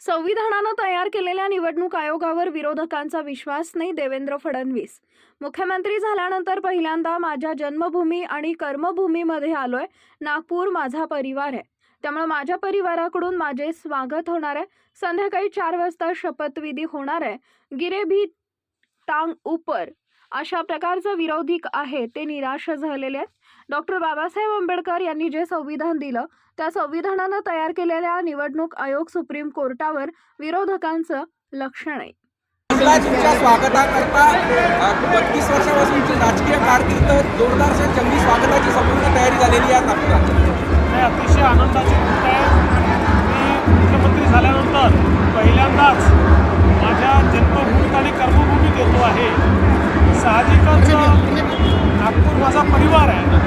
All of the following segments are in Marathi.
संविधानानं तयार केलेल्या निवडणूक आयोगावर विरोधकांचा विश्वास नाही देवेंद्र फडणवीस. मुख्यमंत्री झाल्यानंतर पहिल्यांदा माझ्या जन्मभूमी आणि कर्मभूमीमध्ये आलोय. नागपूर माझा परिवार आहे. त्यामुळे माझ्या परिवाराकडून माझे स्वागत होणार आहे. संध्याकाळी चार वाजता शपथविधी होणार आहे. गिरे भी टांग उपर अशा प्रकारचं विरोधिक आहे ते निराश झालेले आहेत. डॉक्टर बाबासाहेब आंबेडकर यांनी जे संविधान दिलं त्या संविधानानं तयार केलेल्या निवडणूक आयोग सुप्रीम कोर्टावर विरोधकांचं लक्ष नाही. आपला तुमच्या स्वागताकरता बत्तीस वर्षापासूनची राजकीय कारकीर्द जोरदार अशा जंगी स्वागताची संपूर्ण तयारी झालेली आहे नागपुरात हे अतिशय आनंदाची गोष्ट आहे. मी मुख्यमंत्री झाल्यानंतर पहिल्यांदाच माझ्या जन्मभूमीत आणि कर्मभूमीत येतो आहे. साहजिकच नागपूर माझा परिवार आहे.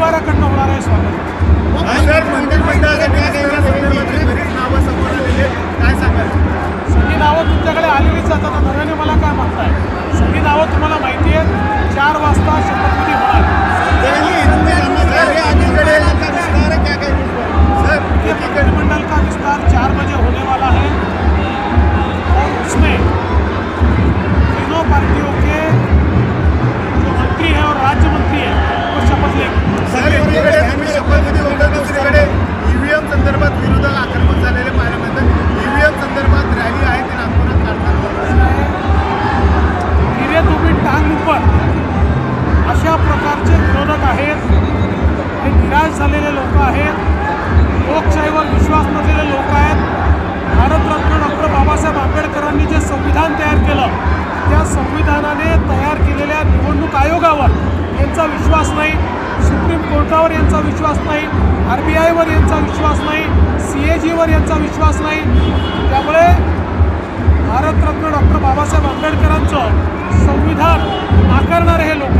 परिवाराकडनं होणार आहे स्वागत. सगळी नावं तुमच्याकडे आलेलीच जातात आता नव्याने मला काय म्हणताय आहेत. हे निराश झालेले लोक आहेत. लोकशाहीवर विश्वास नसलेले लोक आहेत. भारतरत्न डॉक्टर बाबासाहेब आंबेडकरांनी जे संविधान तयार केलं त्या संविधानाने तयार केलेल्या निवडणूक आयोगावर यांचा विश्वास नाही सुप्रीम कोर्टावर यांचा विश्वास नाही आर बी आयवर यांचा विश्वास नाही सी ए जीवर यांचा विश्वास नाही. त्यामुळे भारतरत्न डॉक्टर बाबासाहेब आंबेडकरांचं संविधान आकारणारे हे लोक